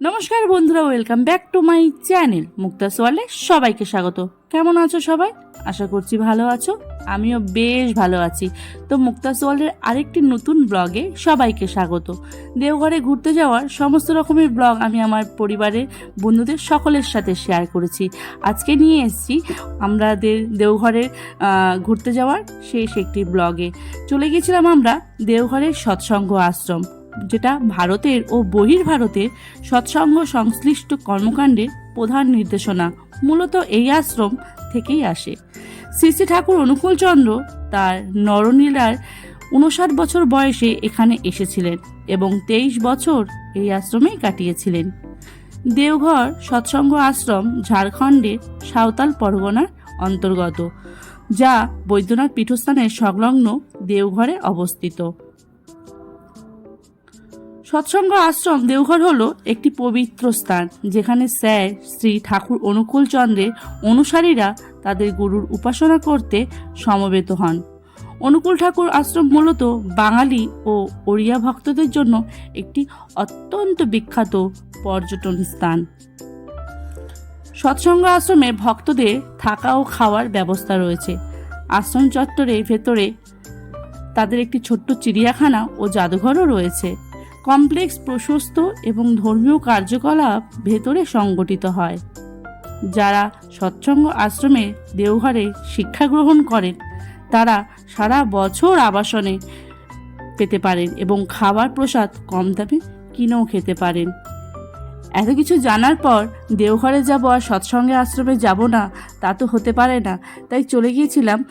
নমস্কার বন্ধুরা welcome back to my channel Mukta সোয়ালে সবাইকে স্বাগত। কেমন আছো সবাই? আশা করছি ভালো আছো। আমিও বেশ ভালো আছি। তো মুক্তা সোয়ালের আরেকটি নতুন ব্লগে সবাইকে স্বাগত। দেওঘরে ঘুরতে যাওয়ার সমস্ত রকমের ব্লগ আমি আমার পরিবারের বন্ধুদের সকলের সাথে শেয়ার করেছি। আজকে নিয়ে এসেছি আমাদের দেওঘরের ঘুরতে যাওয়ার শেষ একটি ব্লগে। চলে গেছিলাম আমরা দেওঘরের সৎসঙ্গ আশ্রম। যেটা ভারতের ও বহির ভারতের সৎসঙ্গ সংশ্লিষ্ট কর্মকাণ্ডের প্রধান নির্দেশনা। মূলত এই আশ্রম থেকেই আসে। শ্রী শ্রী ঠাকুর অনুকূলচন্দ্র তার নরনীলার উনষাট বছর বয়সে এখানে এসেছিলেন এবং তেইশ বছর এই আশ্রমেই কাটিয়েছিলেন। দেওঘর সৎসঙ্গ আশ্রম ঝাড়খণ্ডে সাঁওতাল পরগনার অন্তর্গত, যা বৈদ্যনাথ পীঠস্থানের সংলগ্ন দেওঘরে অবস্থিত। সৎসঙ্গ আশ্রম দেওঘর হলো একটি পবিত্র স্থান, যেখানে স্যার শ্রী ঠাকুর, অনুকূল চন্দ্রের অনুসারীরা তাদের গুরুর উপাসনা করতে সমবেত হন। অনুকূল ঠাকুর আশ্রম মূলত বাঙালি ও ওড়িয়া ভক্তদের জন্য একটি অত্যন্ত বিখ্যাত পর্যটন স্থান। সৎসঙ্গ আশ্রমে ভক্তদের থাকা ও খাওয়ার ব্যবস্থা রয়েছে। আশ্রম চত্বরের ভেতরে তাদের একটি ছোট্ট চিড়িয়াখানা ও জাদুঘরও রয়েছে। কমপ্লেক্স প্রশস্ত এবং ধর্মীয় কার্যকলাপ ভেতরে সংগঠিত হয়। যারা সৎসঙ্গ আশ্রমে দেওঘরে শিক্ষা গ্রহণ করেন, তারা সারা বছর আবাসনে পেতে পারেন এবং খাবার প্রসাদ কম দামে কিনেও খেতে পারেন। এত কিছু জানার পর দেওঘরে যাব আর সৎসঙ্গে আশ্রমে যাব না, তা তো হতে পারে না। তাই চলে গিয়েছিলাম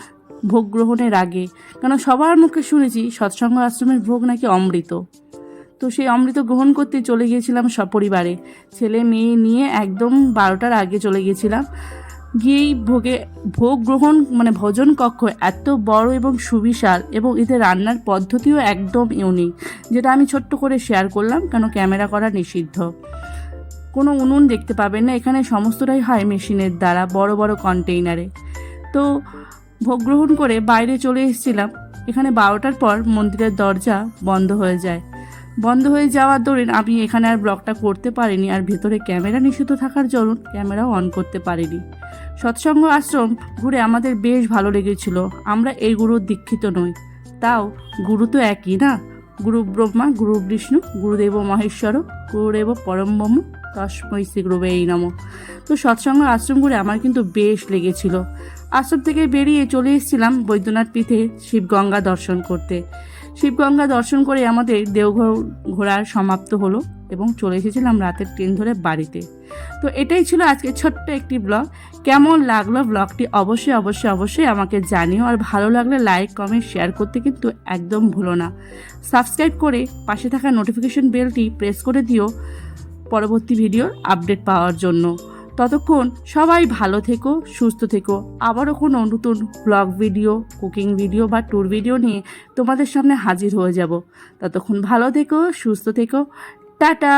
ভোগ গ্রহণের আগে। কেন সবার মুখে শুনেছি সৎসঙ্গ আশ্রমের ভোগ নাকি অমৃত। তো সেই অমৃত গ্রহণ করতে চলে গিয়েছিলাম সপরিবারে। ছেলে মেয়ে নিয়ে একদম বারোটার আগে চলে গিয়েছিলাম। গিয়েই ভোগে, ভোগ গ্রহণ মানে ভোজন কক্ষ এত বড় এবং সুবিশাল এবং এতে রান্নার পদ্ধতিও একদম ইউনিক যেটা আমি ছোট্ট করে শেয়ার করলাম কেন ক্যামেরা করা নিষিদ্ধ। কোনো উনুন দেখতে পাবেন না, এখানে সমস্তটাই হয় মেশিনের দ্বারা, বড় বড় কন্টেইনারে তো ভোগ গ্রহণ করে বাইরে চলে এসেছিলাম। এখানে বারোটার পর মন্দিরের দরজা বন্ধ হয়ে যায়। বন্ধ হয়ে যাওয়ার দরুন আমি এখানে আর ব্লগটা করতে পারিনি আর ভেতরে ক্যামেরা নিষিদ্ধ থাকার দরুন ক্যামেরাও অন করতে পারিনি। সৎসঙ্গ আশ্রম ঘুরে আমাদের বেশ ভালো লেগেছিল। আমরা এই গুরুর দীক্ষিত নই। তাও গুরু তো একই না? গুরু ব্রহ্মা, গুরু বিষ্ণু গুরুদেব মহেশ্বর গুরুদেব পরম ব্রহ্ম, তস্মৈ শ্রী গুরুবে এই নম। তো সৎসঙ্গ আশ্রম ঘুরে আমার কিন্তু বেশ লেগেছিল। আশ্রম থেকে বেরিয়ে চলে এসেছিলাম বৈদ্যনাথ পীঠে শিবগঙ্গা দর্শন করতে। শিবগঙ্গা দর্শন করে আমাদের দেওঘর ঘোরার সমাপ্ত হলো এবং চলে এসেছিলাম রাতের ট্রেন ধরে বাড়িতে। তো এটাই ছিল আজকে ছোট্ট একটি ব্লগ। কেমন লাগল ব্লগটি অবশ্যই অবশ্যই অবশ্যই আমাকে জানিও। আর ভালো লাগলে লাইক, কমেন্ট, শেয়ার করতে কিন্তু একদম ভুলো না। সাবস্ক্রাইব করে পাশে থাকা নোটিফিকেশন বেলটি প্রেস করে দিও পরবর্তী ভিডিওর আপডেট পাওয়ার জন্য। ততক্ষণ সবাই ভালো থেকো, সুস্থ থেকো। আবারও কোনো নতুন ব্লগ ভিডিও কুকিং ভিডিও বা ট্যুর ভিডিও নিয়ে তোমাদের সামনে হাজির হয়ে যাব। ততক্ষণ ভালো থেকো, সুস্থ থেকো। টাটা!